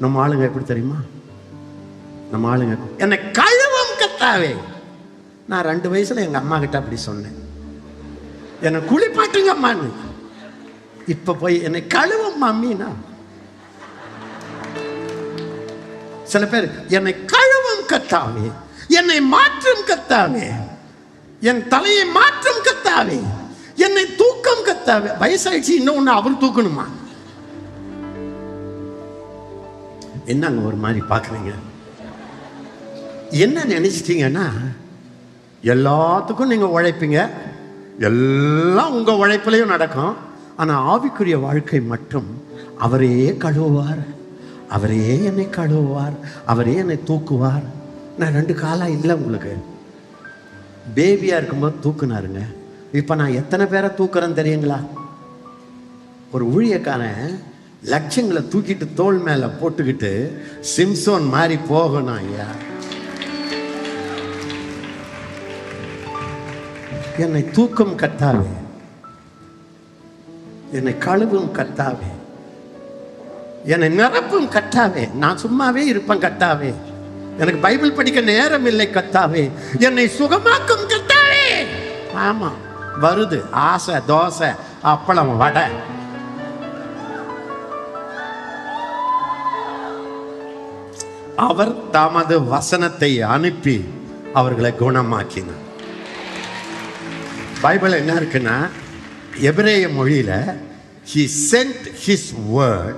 நம்ம ஆளுங்க எப்படி தெரியுமா? நம்ம ஆளுங்க என்னை கழுவும் கத்தாவே நான் ரெண்டு வயசுல எங்க அம்மா கிட்ட அப்படி சொன்னேன். என்னை குளிப்பாட்டுங்க அம்மான்னு. இப்ப போய் என்னை கழுவும் மம்மினா சில பேர் என்னை கழுவும் கத்தாவே என்னை மாற்றும் கத்தாவே என் தலையை மாற்றும் கத்தாவே என்னை தூக்கம் கத்தாவே வயசாயிடுச்சு இன்னும் ஒன்று அவர் தூக்கணுமா? என்னங்க ஒரு மாதிரி பார்க்குறீங்க? என்ன நினைச்சிட்டீங்கன்னா எல்லாத்துக்கும் நீங்கள் உழைப்பீங்க. எல்லாம் உங்கள் உழைப்புலையும் நடக்கும். ஆனால் ஆவிக்குரிய வாழ்க்கை மட்டும் அவரே கழுவுவார். அவரே என்னை கழுவுவார். அவரே என்னை தூக்குவார். நான் ரெண்டு காலாக இல்லை உங்களுக்கு. பேபியாக இருக்கும்போது தூக்குனாருங்க. இப்போ நான் எத்தனை பேரை தூக்குறேன்னு தெரியுங்களா? ஒரு ஊழியக்காரன் லட்சங்களை தூக்கிட்டு தோல் மேலே போட்டுக்கிட்டு சிம்சோன் மாதிரி போகணும் ஐயா. என்னை தூக்கும் கத்தாவே என்னை கழுவும் கத்தாவே என்னை நிரப்பும் கத்தாவே நான் சும்மாவே இருப்பேன் கத்தாவே எனக்கு பைபிள் படிக்க நேரம் இல்லை கத்தாவே என்னை சுகமாக்கும் கத்தாவே ஆமா வருது ஆசை தோசை அப்பளம் வடை. அவர் தமது வசனத்தை அனுப்பி அவர்களை குணமாக்கினார். பைபிள் என்ன இருக்குன்னா எபிரேய மொழியில he sent his word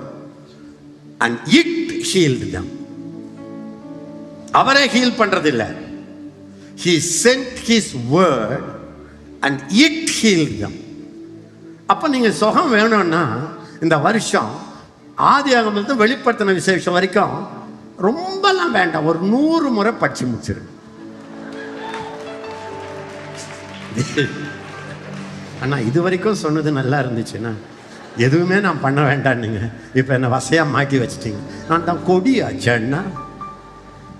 and it healed them அவரே ஹீல் பண்றது he sent his his word and it healed them. அப்ப நீங்க சுகம் வேணும்னா இந்த வருஷம் ஆதி ஆகமத்து வெளிப்படுத்தின விசேஷம் வரைக்கும் ரொம்பலாம் வேண்டாம். ஒரு நூறு முறை படிச்சு முடிச்சிருங்க அண்ணா இது வரைக்கும் சொன்னது நல்லா இருந்துச்சுன்னா எதுவுமே நான் பண்ண வேண்டாம் நீங்க இப்போ என்னை வசையா மாக்கி வச்சிட்டீங்க. நான் தான் கொடி ஆச்சேன்னா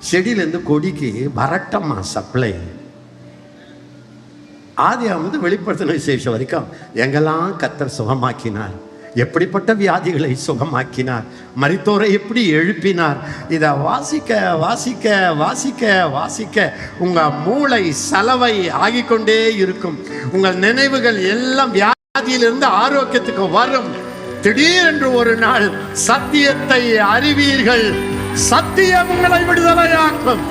செடியிலேருந்து கொடிக்கு வரட்டம்மா சப்ளை. ஆதி வந்து வெளிப்படுத்தின விசேஷம் வரைக்கும் எங்கெல்லாம் கத்தர் சுகமாக்கினார். எப்படிப்பட்ட வியாதிகளை சுகமாக்கினார்? மரித்தோரை எப்படி எழுப்பினார்? இதை வாசிக்க வாசிக்க வாசிக்க வாசிக்க உங்கள் மூளை சலவை ஆகிக்கொண்டே இருக்கும். உங்கள் நினைவுகள் எல்லாம் வியாதியிலிருந்து ஆரோக்கியத்துக்கு வரும். திடீரென்று ஒரு நாள் சத்தியத்தை அறிவீர்கள். சத்தியம் உங்களை விடுதலையாக்கும்.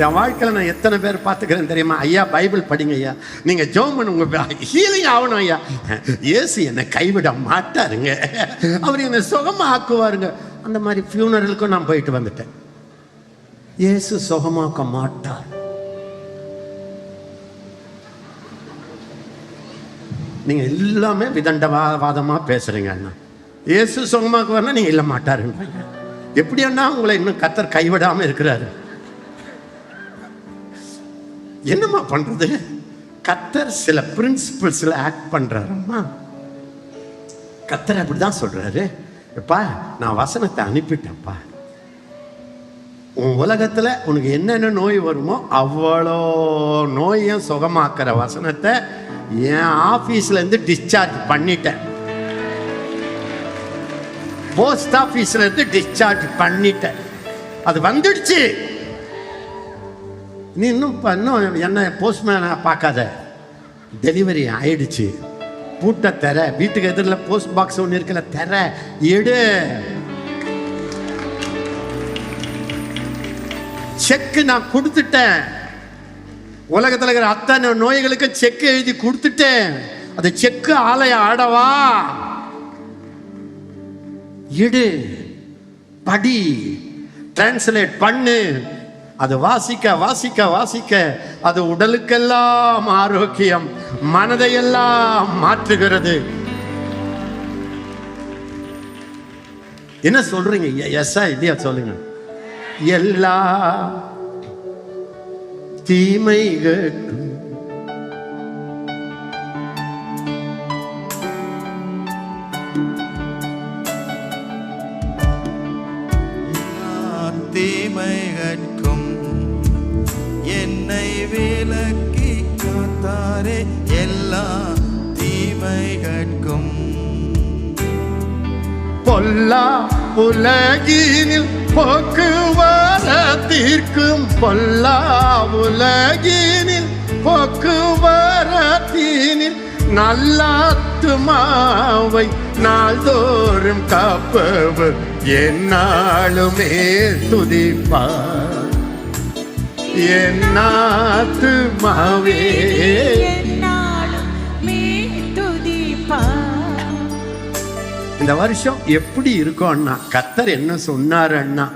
என் வாழ்க்கையில் நான் எத்தனை பேர் பார்த்துக்கிறேன் தெரியுமா? ஐயா பைபிள் படிங்க ஐயா. நீங்கள் ஜோம் பண்ணுங்க உங்கள் ஹீலிங் ஆகணும் ஐயா. இயேசு என்னை கைவிட மாட்டாருங்க. அவர் என்னை சுகமாக ஆக்குவாருங்க அந்த மாதிரி ஃபியூனரலுக்கும் நான் போயிட்டு வந்துட்டேன். இயேசு சுகமாக்க மாட்டார். நீங்கள் எல்லாமே விதண்டவாதமாக பேசுகிறீங்க அண்ணா. இயேசு சுகமாக்குவார்னா நீங்கள் இல்லை மாட்டாருன்றீங்க எப்படி அண்ணா உங்களை இன்னும் கத்தர் கைவிடாமல் இருக்கிறாரு? என்னம்மா பண்றது? கத்தர் சில பிரின்சிபிள்ஸ்ல ஆக்ட் பண்ணுறாரம்மா கத்தர் அப்படிதான் சொல்றாரு. எப்பா நான் வசனத்தை அனுப்பிட்டேன்ப்பா. உன் உலகத்துல உனக்கு என்னென்ன நோய் வருமோ அவ்வளோ நோயும் சுகமாக்குற வசனத்தை என் ஆஃபீஸ்லேருந்து டிஸ்சார்ஜ் பண்ணிட்டேன். போஸ்ட் ஆஃபீஸ்லேருந்து டிஸ்சார்ஜ் பண்ணிட்டேன். அது வந்துடுச்சு. நீ இன்னும் இப்போ இன்னும் என்ன போஸ்ட்மேனை பார்க்காத. டெலிவரி ஆயிடுச்சு. பூட்டை தர. வீட்டுக்கு எதிரில் போஸ்ட் பாக்ஸ் ஒன்று இருக்கல தர. எடு. செக்கு நான் கொடுத்துட்டேன். உலகத்தில் இருக்கிற அத்தனை நோய்களுக்கு செக்கு எழுதி கொடுத்துட்டேன். அந்த செக்கு ஆலய ஆடவா? எடு. படி. டிரான்ஸ்லேட் பண்ணு. அது வாசிக்க வாசிக்க வாசிக்க அது உடலுக்கெல்லாம் ஆரோக்கியம் மனதையெல்லாம் மாற்றுகிறது. என்ன சொல்றீங்க? எஸ்ஸா இல்லையா? சொல்லுங்க. எல்லா தீமைகளுக்கும் விளக்கி காத்தாரே எல்லா தீமைகட்கும். பொல்லா உலகினில் போக்குவரத்திற்கும் பொல்லா உலகினில் போக்குவரத்தினில் நல்லாத்துமாவை நாள்தோறும் காப்பவர். என்னாலுமே துதிப்பார். மே துதிப்பார். இந்த வருஷம் எப்படி இருக்கும் அண்ணா? கத்தர் என்ன சொன்னார் அண்ணா?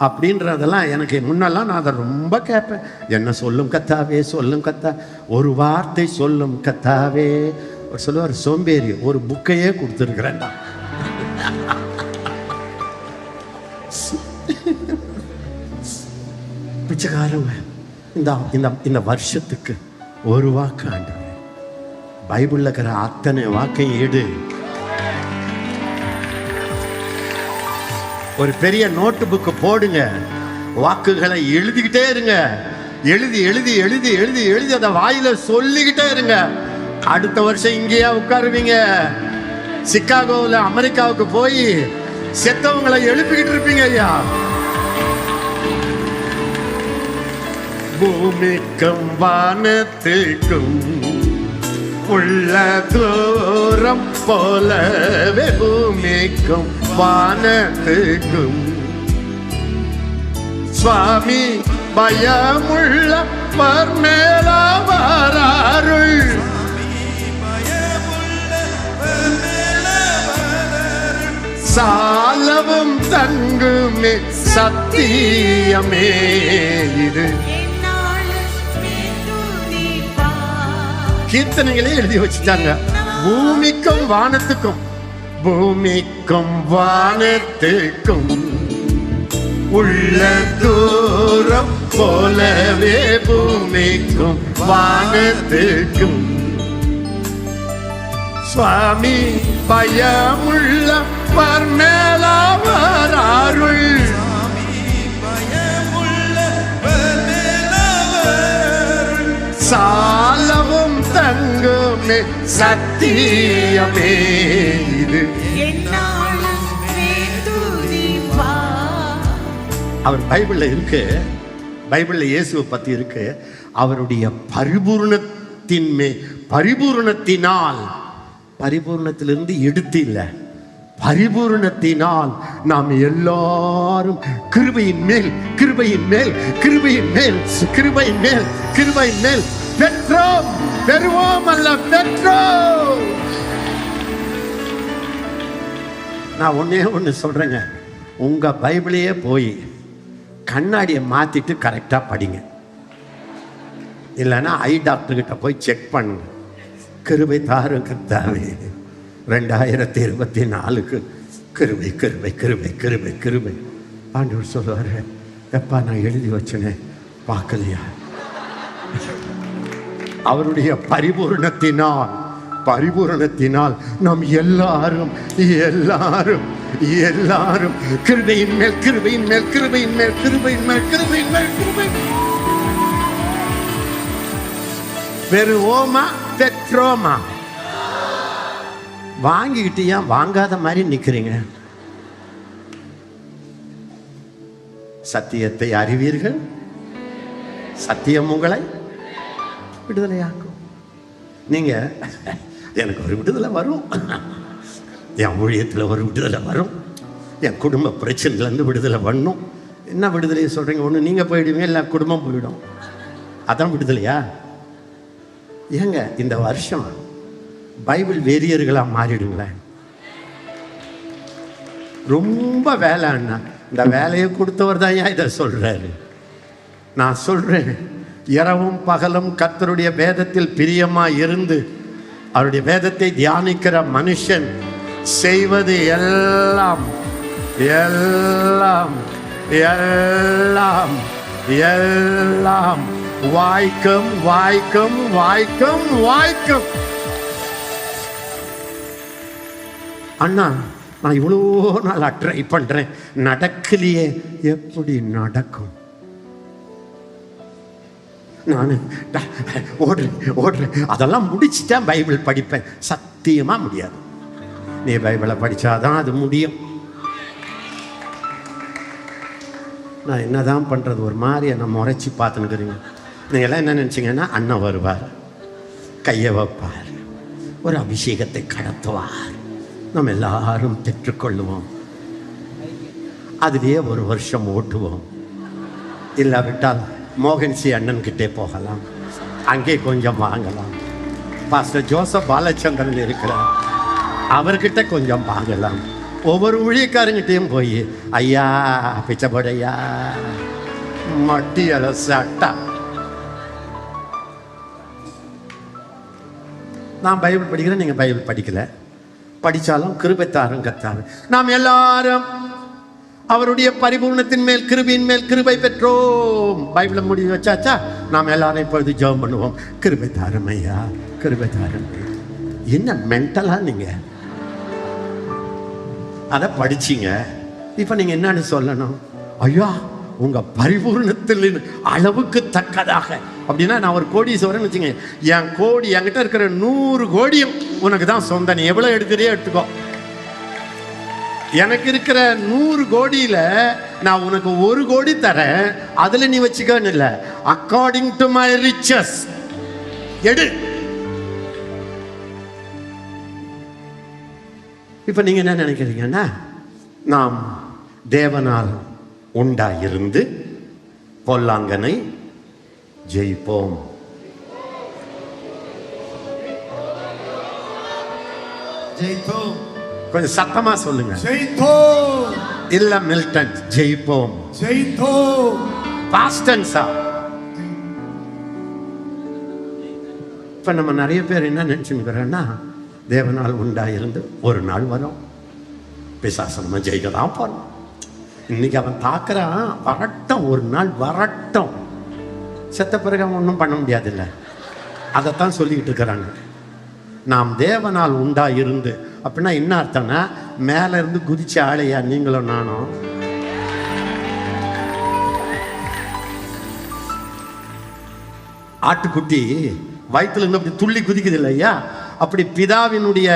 அப்படின்றதெல்லாம் எனக்கு முன்னெல்லாம் நான் அதை ரொம்ப கேட்பேன். என்ன சொல்லும் கத்தாவே சொல்லும் கத்தா. ஒரு வார்த்தை சொல்லும் கத்தாவே. அவர் சொல்லுவார் சோம்பேறி ஒரு புக்கையே கொடுத்துருக்குறேன்டா பிச்சைக்காரங்க இந்த இந்த இந்த வருஷத்துக்கு ஒரு வாக்கு ஆண்டவர். பைபிளில் இருக்கிற அத்தனை வாக்கையும் எடு. ஒரு பெரிய நோட்டு புக்கு போடுங்க. வாக்குகளை எழுதிக்கிட்டே இருங்க. எழுதி எழுதி எழுதி எழுதி எழுதி அதை வாயில சொல்லிக்கிட்டே இருங்க. அடுத்த வருஷம் இங்கேயா உட்காருவீங்க. சிக்காகோவில் அமெரிக்காவுக்கு போய் செத்தவங்களை எழுப்பிக்கிட்டு இருப்பீங்க ஐயா. பூமிக்கும் வானத்துக்கும் உள்ள தூரம் போலவே பூமிக்கும் வானத்துக்கும் சுவாமி பயமுள்ள மேலாவாருள் சாலவும் தங்குமே சத்தியமே இது. கீர்த்தனைகளே எழுதி வச்சுட்டாங்க. பூமிக்கும் வானத்துக்கும் பூமிக்கும் வானத்துக்கும் உள்ள தூரம் போலவே பூமிக்கும் வானத்துக்கும். சுவாமி பயமுள்ள பர்மேலாவர் அருள் தங்குமே சத்தியமே இது. அவர் பைபிளில் இருக்கு. பைபிளில் இயேசுவை பற்றி இருக்கு. அவருடைய பரிபூர்ணத்தின் மே பரிபூர்ணத்தினால் பரிபூர்ணத்திலிருந்து எடுத்து இல்லை. பரிபூர்ணத்தினால் நாம் எல்லாரும் கிருபையின் மேல் கிருபையின் மேல் கிருபையின் மேல் கிருபையின் மேல் கிருபையின் மேல் பெற்றோம் பெறுவோம் அல்ல பெற்றோம் நான் ஒன்றே ஒன்று சொல்றேங்க. உங்க பைபிளையே போய் கண்ணாடியை மாத்திட்டு கரெக்டா படிங்க. இல்லைன்னா ஐ டாக்டர் கிட்ட போய் செக் பண்ணுங்க. கிருபை தாரு கர்த்தாவே. ரெண்டாயிரத்தி இருபத்தி நாலுக்கு கிருபை கிருபை கிருபை கிருபை கிருபை. ஆண்டவர் சொல்லுவார் எப்பா நான் எழுதி வச்சனே பார்க்கலையா? அவருடைய பரிபூரணத்தினால் பரிபூரணத்தினால் நாம் எல்லாரும் எல்லாரும் எல்லாரும் கிருபையின் மேல் கிருபையின் மேல் கிருபையின் மேல் கிருபையின் மேல் கிருபையின் மேல் கிருபை பெறுவோமா பெற்றோமா? வாங்கிக்கிட்டு ஏன் வாங்காத மாதிரி நிற்கிறீங்க சத்தியத்தை அறிவீர்கள்? சத்தியம் உங்களை விடுதலையாக்கும். நீங்க எனக்கு ஒரு விடுதலை வரும். என் ஊழியத்தில் ஒரு விடுதலை வரும். என் குடும்ப பிரச்சனையிலேருந்து விடுதலை பண்ணும் என்ன விடுதலையை சொல்கிறீங்க ஒன்று நீங்கள் போயிடுவீங்க இல்லை குடும்பம் போயிடும். அதான் விடுதலையா? ஏங்க இந்த வருஷம் பைபிள் வெறியர்களாக மாறிடுங்களேன். ரொம்ப வேலை அண்ணா. இந்த வேலையை கொடுத்தவர் தான் ஏன் இதை சொல்கிறாரு நான் சொல்கிறேன் இரவும் பகலும் கர்த்தருடைய வேதத்தில் பிரியமா இருந்து அவருடைய வேதத்தை தியானிக்கிற மனுஷன் செய்வது எல்லாம் எல்லாம் எல்லாம் எல்லாம். வாய்க்கும் வாய்க்கும் வாய்க்கும் வாய்க்கும். அண்ணா நான் இவ்வளோ நாளாக ட்ரை பண்ணுறேன் நடக்கலையே. எப்படி நடக்கும்? நான் ஓடுறேன் ஓடுறேன் அதெல்லாம் முடிச்சுட்டேன் பைபிள் படிப்பேன். சத்தியமாக முடியாது. நீ பைபிளை படித்தாதான் அது முடியும். நான் என்ன தான் பண்ணுறது ஒரு மாதிரி என்னை முறைச்சி பார்த்துன்னுக்குறீங்க. நீங்கள் எல்லாம் என்ன நினச்சிங்கன்னா அண்ணன் வருவார். கையை வைப்பார். ஒரு அபிஷேகத்தை கடத்துவார். நம்ம எல்லாரும் பெற்றுக்கொள்ளுவோம். அதுவே ஒரு வருஷம் ஓட்டுவோம். இல்லாவிட்டால் மோகன்சி அண்ணன் கிட்டே போகலாம் அங்கே கொஞ்சம் வாங்கலாம் பாஸ்டர் ஜோசப் பாலச்சந்திரன் இருக்கிறார் அவர்கிட்ட கொஞ்சம் வாங்கலாம் ஒவ்வொரு ஊழியக்காரங்கிட்டையும் போய் ஐயா பிச்சைப்படையா மட்டியல சட்டா நான் பைபிள் படிக்கிறேன் நீங்கள் பைபிள் படிக்கல படித்தாலும் கிருபத்தாரும் கத்தாரு நாம் எல்லாரும் அவருடைய பரிபூர்ணத்தின் மேல் கிருபியின் மேல் கிருபை பெற்றோம். பைபிள முடிவு வச்சாச்சா? நாம் எல்லாரும் இப்பொழுது ஜெபம் பண்ணுவோம். கிருபை தாரமையா கிருபை தாரும் என்ன மென்டலா நீங்க? அதை படிச்சீங்க. இப்போ நீங்க என்னன்னு சொல்லணும்? ஐயா உங்க பரிபூர்ணத்தின் அளவுக்கு தக்கதாக. அப்படின்னா நான் ஒரு கோடீஸ்வரன் வச்சுங்க என் கோடி என்கிட்ட இருக்கிற நூறு கோடியும் உனக்கு தான் சொந்த நீ எவ்வளவு எடுக்கிறியோ எடுத்துக்கோ. எனக்கு இருக்கிற நூறு கோடியில் நான் உனக்கு ஒரு கோடி தரேன். அதில் நீ வச்சுக்கன்னு இல்லை. அக்கார்டிங் டு மை ரிச்சஸ் எடு. இப்போ நீங்கள் என்ன நினைக்கிறீங்கன்னா நாம் தேவனால் உண்டாயிருந்து பொல்லாங்கனை ஜெயிப்போம். ஜெயிப்போம். கொஞ்சம் சத்தமா சொல்லுங்க. ஜெயித்தோம். இல்ல மில்டன் ஜெயிப்போம். ஜெயித்தோம். பாஸ்டன்ஸா இப்ப நம்ம நிறைய பேர் என்ன நினைச்சுக்கிறோன்னா தேவனால் உண்டாயிருந்து ஒரு நாள் வரும். பிசாசு நம்ம ஜெயிக்க தான் போறோம். இன்னைக்கு அவன் தாக்குறான் வரட்டும் ஒரு நாள் வரட்டும். செத்த பிறகு அவன் ஒன்றும் பண்ண முடியாதுல்ல. அதைத்தான் சொல்லிக்கிட்டு இருக்கிறாங்க. நாம் தேவனால் உண்டா இருந்து அப்படின்னா என்ன அர்த்தம்னா மேல இருந்து குதிச்ச ஆளையா நீங்களும் நானும்? ஆட்டுக்குட்டி வயிற்றுல இருந்து அப்படி துள்ளி குதிக்குது இல்லையா அப்படி பிதாவினுடைய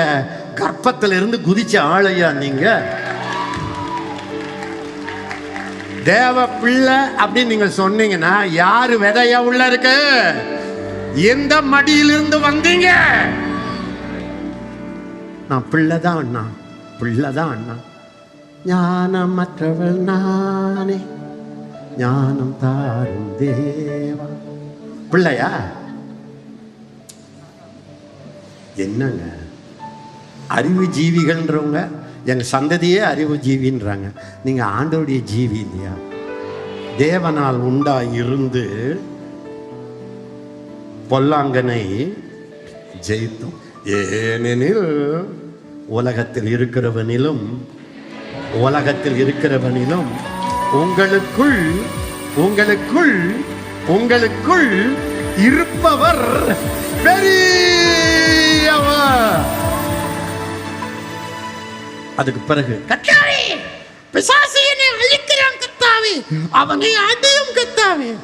கர்ப்பத்துல இருந்து குதிச்ச ஆளையா நீங்க? தேவ பிள்ளை அப்படின்னு நீங்க சொன்னீங்கன்னா யாரு விதையா உள்ள இருக்கு? எந்த மடியிலிருந்து வந்தீங்க? நான் பிள்ளை தான் அண்ணா. பிள்ளை தான் அண்ணா ஞானமற்றவள் நானே. ஞானம் தாரும் தேவா. பிள்ளையா? என்னங்க? அறிவு ஜீவிகள்ன்றவங்க எங்கள் சந்ததியே அறிவு ஜீவின்றாங்க. நீங்க ஆண்டோடைய ஜீவி இல்லையா? தேவனால் உண்டா இருந்து பொல்லாங்கனை ஜெயித்தோம். ஏனெனில் உலகத்தில் இருக்கிறவனிலும் உலகத்தில் இருக்கிறவனிலும் உங்களுக்குள் உங்களுக்குள் உங்களுக்குள் இருப்பவர் பெரியவர். அதுக்கு பிறகு கத்தாவே பிசாசு என்னை அழிக்கிறான் கத்தாவே அவனை அடியும் கத்தாவே.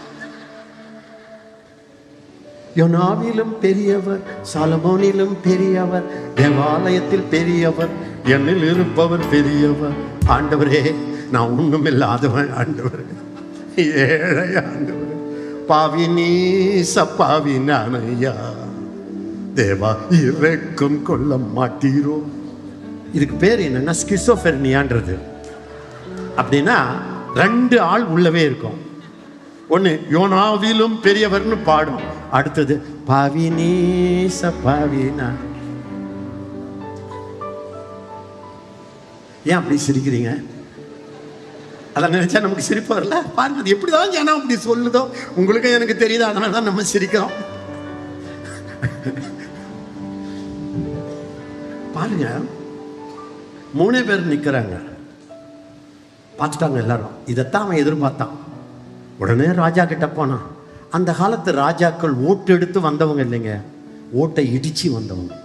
யோனாவிலும் பெரியவர் சாலமோனிலும் பெரியவர் தேவாலயத்தில் பெரியவர் என்னில் இருப்பவர் பெரியவர். ஆண்டவரே நான் ஒன்றும் இல்லாதவன் ஆண்டவர். ஏழை ஆண்டவர். பாவி நீ பாவி நானையா தேவா இறக்கம் கொள்ள மாட்டீரோ. இதுக்கு பேர் என்னன்னா ஸ்கிசோஃபெர்னியான்றது. அப்படின்னா ரெண்டு ஆள் உள்ளவே இருக்கும். ஒன்று யோனாவிலும் பெரியவர்னு பாடும் அடுத்தது பவினீச பவினா. ஏன் அப்படி சிரிக்கிறீங்க? அதை நினைச்சா நமக்கு சிரிப்பு வரல பாருங்க அது எப்படிதான் ஜனம் அப்படி சொல்லுதோ உங்களுக்கு எனக்கு தெரியுது அதனால தான் நம்ம சிரிக்கிறோம். பாருங்க மூணே பேர் நிற்கிறாங்க பார்த்துட்டாங்க எல்லாரும். இதைத்தான் அவன் எதிர்பார்த்தான். உடனே ராஜா கிட்ட போனான். அந்த காலத்து ராஜாக்கள் ஓட்டு எடுத்து வந்தவங்க இல்லைங்க. ஓட்டை இடிச்சு வந்தவங்க.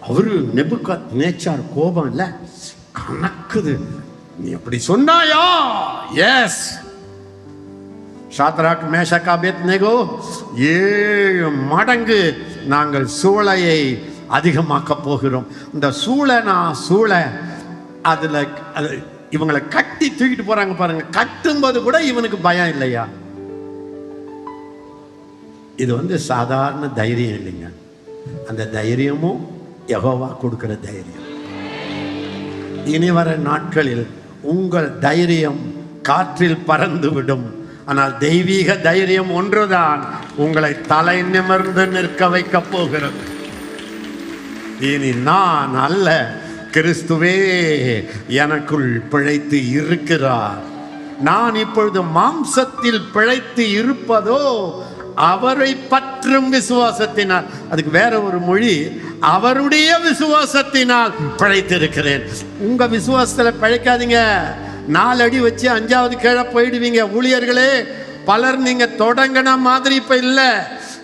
அவரு நெபுக்கா நேச்சார் கோபம் இல்ல. கணக்குது. நீ அப்படி சொன்னாயா? எஸ் ஷாத்ராக் மேஷகா பெத்நேகோ ஏழு மடங்கு நாங்கள் சூளையை அதிகமாக்க போகிறோம். இந்த சூளை நான் சூளை. அதில் இவங்களை கட்டி தூக்கிட்டு போறாங்க பாருங்க. கட்டும்போது கூட இவனுக்கு பயம் இல்லையா? இது வந்து சாதாரண தைரியம் இல்லைங்க. அந்த தைரியமும் எகோவா கொடுக்கிற தைரியம். இனி வர நாட்களில் உங்கள் தைரியம் காற்றில் பறந்து விடும். ஆனால் தெய்வீக தைரியம் ஒன்றுதான் உங்களை தலை நிமிர்ந்து நிற்க வைக்கப் போகிறது. இனி நான் அல்ல. கிறிஸ்துவே எனக்குள் பிழைத்து இருக்கிறார். நான் இப்பொழுது மாம்சத்தில் பிழைத்து இருப்பதோ அவரை பற்றும் விசுவாசத்தினால் அதுக்கு வேற ஒரு மொழி அவருடைய விசுவாசத்தினால் பிழைத்திருக்கிறேன். உங்க விசுவாசத்துல பிழைக்காதீங்க. நாலு அடி வச்சு அஞ்சாவது கீழே போயிடுவீங்க. ஊழியர்களே பலர் நீங்க தொடங்கின மாதிரி இப்ப இல்லை.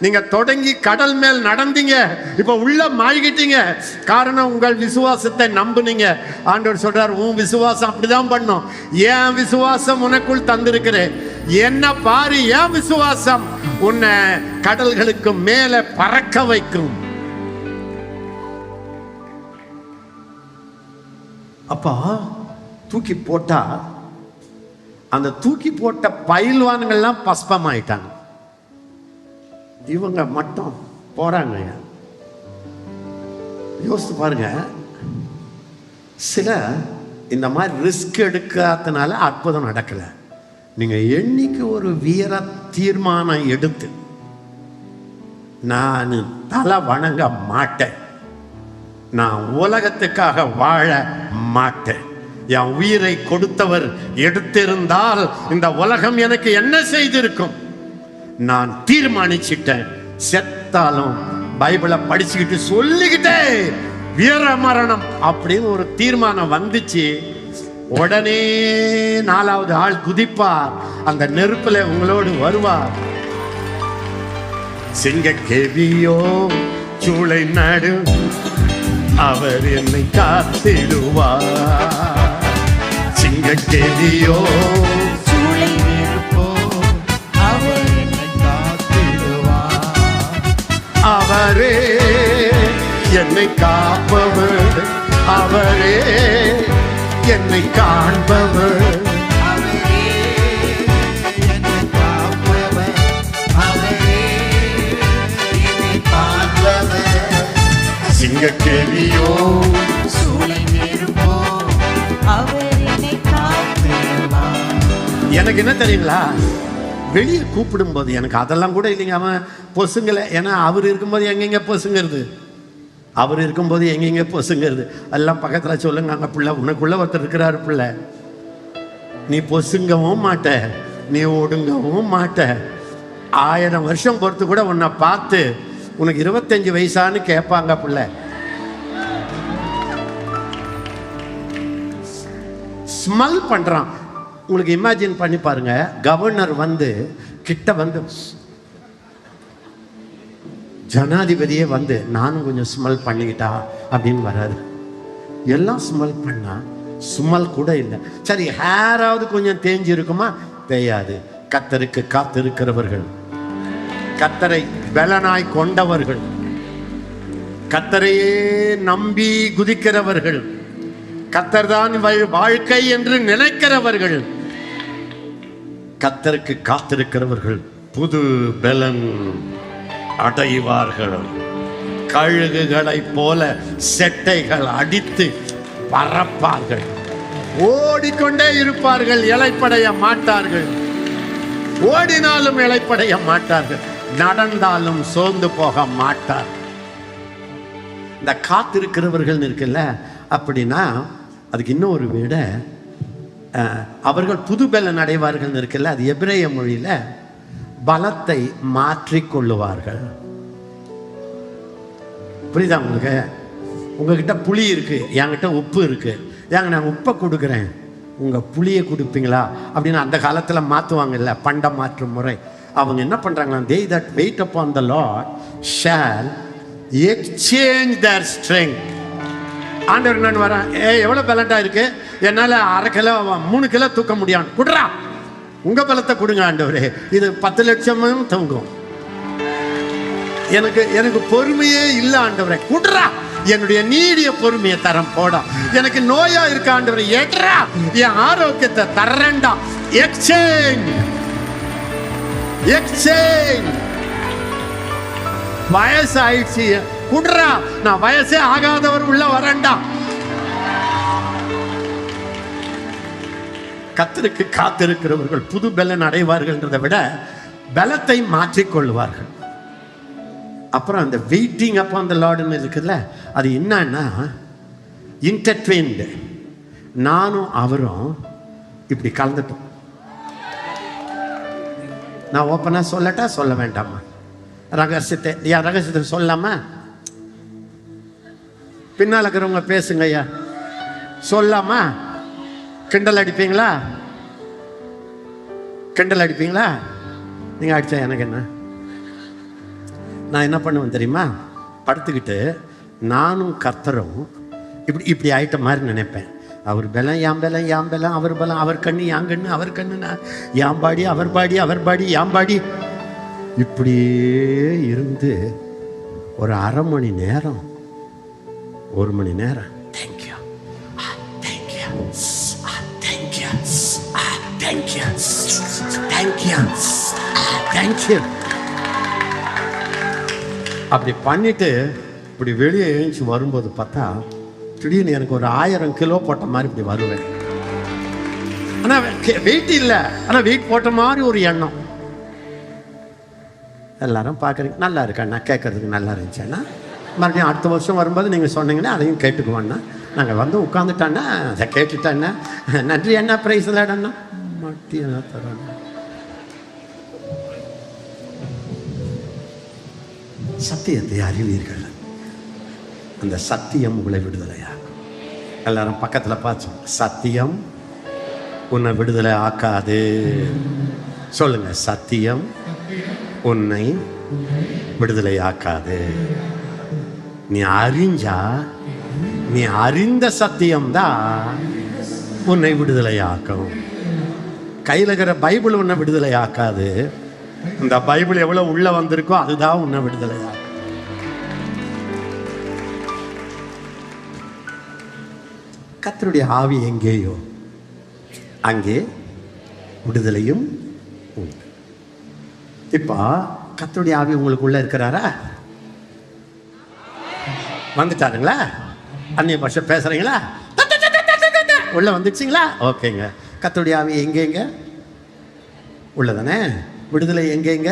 நீங்க தொடங்கி கடல் மேல் நடந்தீங்க. இப்ப உள்ள மாழ்கிட்டீங்க காரணம் உங்கள் விசுவாசத்தை நம்புனீங்க. ஆண்டவர் சொல்றார் உன் விசுவாசம் அப்படிதான் பண்ணும். ஏன் விசுவாசம் உனக்குள் தந்திருக்கிறேன். என்ன பாரு ஏன் விசுவாசம் உன்னை கடல்களுக்கு மேல பறக்க வைக்கும். அப்பா தூக்கி போட்டா அந்த தூக்கி போட்ட பயில்வான்கள்லாம் பஸ்பமாயிட்டாங்க. இவங்க மட்டும் போறாங்க யோசித்து பாருங்க. சில இந்த மாதிரி ரிஸ்க் எடுக்காதனால அற்புதம் நடக்கலை. நீங்கள் என்னைக்கு ஒரு வீர தீர்மானம் எடுத்து நான் தலை வணங்க மாட்டேன். நான் உலகத்துக்காக வாழ மாட்டேன். என் உயிரை கொடுத்தவர் எடுத்திருந்தால் இந்த உலகம் எனக்கு என்ன செய்திருக்கும்? நான் தீர்மானிச்சிட்டேன். செத்தாலும் பைபிளை படிச்சுக்கிட்டு சொல்லிக்கிட்டே வீர மரணம் அப்படின்னு ஒரு தீர்மானம் வந்துச்சு. உடனே நாலாவது ஆள் குதிப்பார். அந்த நெருப்புல உங்களோடு வருவார். சிங்க கேவியோ சூளை நடு அவர் என்னை காத்திடுவார். சிங்க கேவியோ அவரே என்னை காப்பவர் அவரே என்னை காண்பவர் காப்பவர் சிங்க கேவியோ சூளை நெருப்போ எனக்கு என்ன தெரியுங்களா? வெளியே கூப்பிடும்போது எனக்கு அதெல்லாம் கூட இல்லைங்க. அவன் பொசுங்கலை ஏன்னா அவர் இருக்கும்போது எங்கெங்க பொசுங்கிறது? அவர் இருக்கும்போது எங்கெங்க பொசுங்கிறது? எல்லாம் பக்கத்தில் சொல்லுங்க அங்கே பிள்ளை உனக்குள்ளே ஒருத்தர் இருக்கிறாரு பிள்ளை. நீ பொசுங்கவும் மாட்ட நீ ஒடுங்கவும் மாட்ட. ஆயிரம் வருஷம் பொறுத்து கூட உன்னை பார்த்து உனக்கு இருபத்தஞ்சு வயசான்னு கேட்பாங்க பிள்ளை. ஸ்மெல் பண்ணுறான் உங்களுக்கு இமேஜின் பண்ணி பாருங்க கவர்னர் வந்து கிட்ட வந்து ஜனாதிபதியே வந்து நானும் கொஞ்சம் ஸ்மெல் பண்ணிக்கிட்டா அப்படின்னு வராது எல்லாம் ஸ்மெல் பண்ணா ஸ்மெல் கூட இல்லை. சரி ஹேராவது கொஞ்சம் தேஞ்சு இருக்குமா தேயாது. கத்தருக்கு காத்திருக்கிறவர்கள். கத்தரை பலனாய் கொண்டவர்கள். கத்தரையே நம்பி குதிக்கிறவர்கள். கத்தர் தான் வாழ்க்கை என்று நினைக்கிறவர்கள். கத்தருக்கு காத்திருக்கிறவர்கள். புது பலன். அடைவார்கள். கழுகுகளைப் போல செட்டைகள் அடித்து பறப்பார்கள். ஓடிக்கொண்டே இருப்பார்கள் இலைப்படைய மாட்டார்கள். ஓடினாலும் இலைப்படைய மாட்டார்கள் நடந்தாலும் சோர்ந்து போக மாட்டார். இந்த காத்திருக்கிறவர்கள் இருக்குல்ல அப்படின்னா அதுக்கு இன்னொரு விட அவர்கள் புது அடைவார்கள் இருக்குல்ல அது எபிரேய மொழியில் பலத்தை மாற்றிக்கொள்ளுவார்கள். புரியுதா உங்களுக்கு? உங்ககிட்ட புளி இருக்கு என்கிட்ட உப்பு இருக்கு. ஏங்க நான் உப்பை கொடுக்குறேன். உங்க புளியை கொடுப்பீங்களா? அப்படின்னு அந்த காலத்தில் மாத்துவாங்கல்ல பண்டம் மாற்றும் முறை. அவங்க என்ன பண்ணுறாங்களா they that wait upon the Lord shall exchange their strength ஆண்டவர் நான் வரேன் ஏ எவ்வளோ பேலண்டாக இருக்கு? என்னால் அரை கிலோ மூணு கிலோ தூக்க முடியும். குடுறா. உங்க பலத்தை கொடுங்க ஆண்டவரே. இது பத்து லட்சமும் தூங்கும். எனக்கு எனக்கு பொறுமையே இல்லை ஆண்டவரே. குடுறா. என்னுடைய நீடிய பொறுமையை தரம் போடா. எனக்கு நோயா இருக்க ஆண்டவரை? ஏற்றா. என் ஆரோக்கியத்தை தரண்டா எக்ஸ்சேஞ்ச் எக்ஸ்சேஞ்ச் வயசு ஆயிடுச்சு குடுறா. நான் வயசே ஆகாதவர் உள்ள வரேன்டா. கத்தருக்கு காத்திருக்கிறவர்கள் புது பலன் அடைவார்கள்ன்றதை விட பலத்தை மாற்றிக்கொள்வார்கள். அப்புறம் அந்த வெயிட்டிங் அப்போ அந்த லார்டுன்னு இருக்குல்ல அது என்னன்னா இன்டர்ட்வெயின்டு நானும் அவரும் இப்படி கலந்துட்டோம். நான் ஓப்பனாக சொல்லட்டா? சொல்ல வேண்டாமா? ரகசியத்தை ஐயா ரகசியத்தை சொல்லாமா? பின்னால் இருக்கிறவங்க பேசுங்க ஐயா. சொல்லாமா? கிண்டல் அடிப்பீங்களா? கிண்டல் அடிப்பீங்களா? நீங்கள் அடிச்சா எனக்கு என்ன? நான் என்ன பண்ணுவேன் தெரியுமா? படுத்துக்கிட்டு நானும் கர்த்தரும் இப்படி இப்படி ஆயிட்ட மாதிரி நினைப்பேன். அவர் பலம் யாம் பலம் யாம் பலம் அவர் பலம் அவர் கண்ணு யான் கண்ணு அவர் கண்ணு நான் யாம் பாடி அவர் பாடி அவர் பாடி யாம் பாடி. இப்படியே இருந்து ஒரு அரை மணி நேரம் ஒரு மணி நேரம் தேங்க் யூ அப்படி பண்ணிட்டு இப்படி வெளியே எழுந்துச்சு வரும்போது பார்த்தா திடீர்னு எனக்கு ஒரு ஆயிரம் கிலோ போட்ட மாதிரி இப்படி வருவேன். ஆனால் வெயிட் இல்லை. ஆனால் வெயிட் போட்ட மாதிரி ஒரு எண்ணம். எல்லாரும் பார்க்குறீங்க. நல்லா இருக்கண்ணா கேட்கறதுக்கு நல்லா இருந்துச்சுண்ணா மறுபடியும் அடுத்த வருஷம் வரும்போது நீங்கள் சொன்னீங்கன்னா அதையும் கேட்டுக்குவோண்ணா நாங்கள் வந்து உட்காந்துட்டோன்னா அதை கேட்டுட்டேன்னா நன்றி என்ன ப்ரைஸ் இல்லைடண்ணா மட்டியெல்லாம் தரோண்ணா சத்தியத்தை அறிவீர்கள். அந்த சத்தியம் உங்களை விடுதலையா எல்லாரும் பக்கத்தில் பார்த்தோம் சத்தியம் உன்னை விடுதலை ஆக்காது. சொல்லுங்க சத்தியம் உன்னை விடுதலை ஆக்காது. நீ அறிஞ்சா நீ அறிந்த சத்தியம்தான் உன்னை விடுதலை ஆக்கும் கையில் இருக்கிற பைபிள் உன்னை விடுதலை ஆக்காது இந்த பைபிள் எவ்வளவு உள்ள வந்திருக்கோ அதுதான் உன்னை விடுதலை ஆக்கும் ஆவி எங்கேயோ அங்கே விடுதலையும் உண்டு. இப்போ கத்தருடைய ஆவி உங்களுக்குள்ள இருக்கிறாரா? வந்துட்டாருங்களா? அந்நிய பாஷை பேசுறீங்களா? உள்ள வந்துடுச்சிங்களா? ஓகேங்க. கத்தருடைய ஆவி எங்கேங்க? உள்ளதானே? விடுதலை எங்கெங்க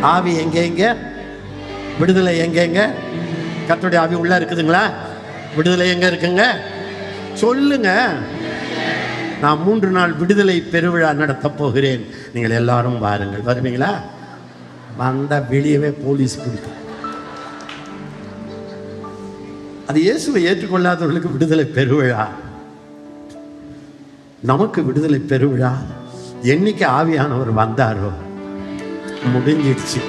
ஆவி எங்கெங்க விடுதலை எங்கெங்க கத்துடைய ஆவி உள்ள இருக்குதுங்களா? விடுதலை எங்க இருக்குங்க? சொல்லுங்க. நான் மூன்று நாள் விடுதலை பெருவிழா நடத்தப் போகிறேன். நீங்கள் எல்லாரும் வாருங்கள். வருவீங்களா? வந்த வெளியவே போலீஸ் பிடிக்கும். அது இயேசுவை ஏற்றுக்கொள்ளாதவர்களுக்கு விடுதலை பெருவிழா. நமக்கு விடுதலை பெருவிழா. என்னைக்கு ஆவியானவர் வந்தாரோ முடிஞ்சிடுச்சு.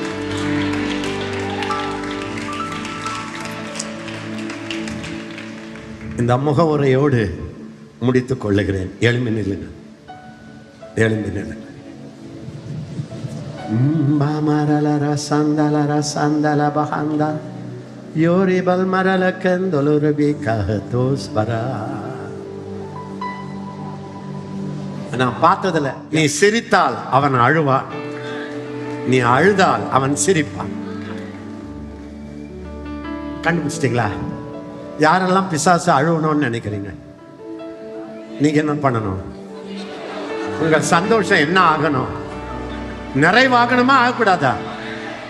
இந்த முகவுரையோடு முடித்துக் கொள்ளுகிறேன். எழும்பி நில்லுங்க எழும்பி நில்லுங்க மரலர சந்தலர சந்தல யோரி பல் மரல கந்தொலுருபி கஹதோஸ் தோஸ்வரா நான் பார்த்ததுல நீ சிரித்தால் அவன் அழுவான். நீ அழுதால் அவன் சிரிப்பான். கண்டுபிடிச்சிட்டீங்களா? யாரெல்லாம் பிசாசு அழுவணும்னு நினைக்கிறீங்க? நீங்க என்ன பண்ணணும்? உங்கள் சந்தோஷம் என்ன ஆகணும்? நிறைவாகணுமா ஆகக்கூடாதா?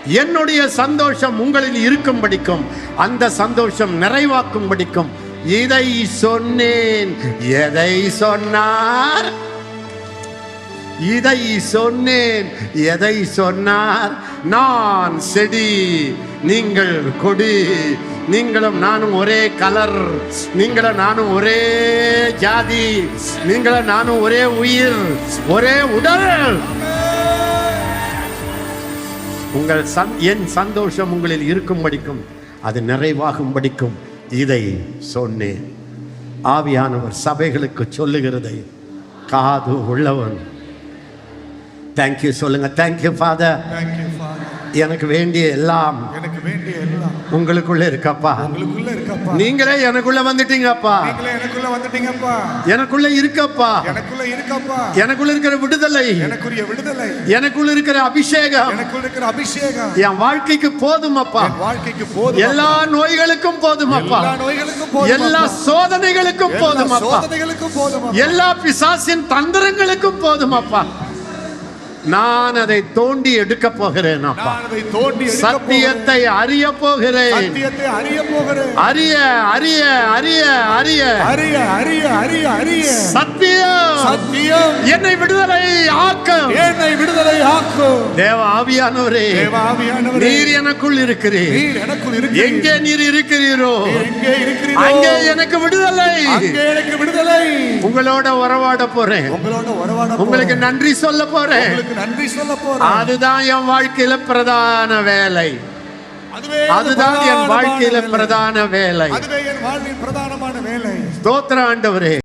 என்னுடைய சந்தோஷம் உங்களில் இருக்கும்படிக்கும் அந்த சந்தோஷம் நிறைவாக்கும்படிக்கும் இதை சொன்னேன். எதை சொன்னார்? இதை சொன்னேன். எதை சொன்னார்? நான் செடி நீங்கள் கொடி. நீங்களும் நானும் ஒரே கலர் நீங்களும் நானும் ஒரே ஜாதி. நீங்களும் நானும் ஒரே உயிர் ஒரே உடல். உங்கள் சந் என் சந்தோஷம் உங்களில் இருக்கும்படிக்கும் அது நிறைவாகும்படிக்கும் இதை சொன்னேன். ஆவியானவர் சபைகளுக்கு சொல்லுகிறதை காது உள்ளவன் தேங்க்யூ சொல்லுங்க. Thank you father Thank you, Father. எனக்கு வேண்டிய எல்லாம் எனக்கு வேண்டிய எல்லாம் உங்களுக்குள்ள இருக்கப்பா. உங்களுக்குள்ள இருக்கப்பா. நீங்களே எனக்குள்ள வந்துட்டீங்கப்பா. நீங்களே எனக்குள்ள வந்துட்டீங்கப்பா. எனக்குள்ள இருக்கப்பா. எனக்குள்ள இருக்கப்பா. எனக்குள்ள இருக்கிற விடுதலை. எனக்குரிய விடுதலை. எனக்குள்ள இருக்கிற அபிஷேகம். எனக்குள்ள இருக்கிற அபிஷேகம். என் வாழ்க்கைக்கு போதுமப்பா. வாழ்க்கைக்கு போதும் எல்லா நோய்களுக்கும் போதுமப்பா. எல்லா நோய்களுக்கும் போதும் எல்லா சோதனைகளுக்கும் போதுமப்பா. சோதனைகளுக்கும் போதும் எல்லா பிசாசின் தந்திரங்களுக்கும் போதுமப்பா. அப்பா நான் அதை தோண்டி எடுக்க சத்தியத்தை அறிய போகிறேன். போகிறேன். சத்தியத்தை அறிய போகிறேன். அறிய அறிய அறிய அறிய. அறிய அறிய அறிய அறிய. சத்தியம். சத்தியம். என்னை விடுதலை ஆக்கம் என்னை விடுதலை ஆக்கும் தேவ ஆவியானவரே தேவாவியானவரே நீர் எனக்குள் இருக்கிறீர். நீர் எனக்குள் இருக்கிறீர். எங்கே நீர் இருக்கிறீரோ எங்கே இருக்கிறீரோ. அங்கே எனக்கு விடுதலை. அங்கே எனக்கு விடுதலை. உங்களோட உறவாட போறேன். உங்களோட உறவாட உங்களுக்கு. நன்றி சொல்ல போறேன். நன்றி சொல்ல போறேன். அதுதான் என் வாழ்க்கையில பிரதான வேலை. அதுதான் என் வாழ்க்கையில. பிரதான வேலை. அதுவே என் வாழ்வின் பிரதானமான வேலை. ஸ்தோத்திர ஆண்டவரே.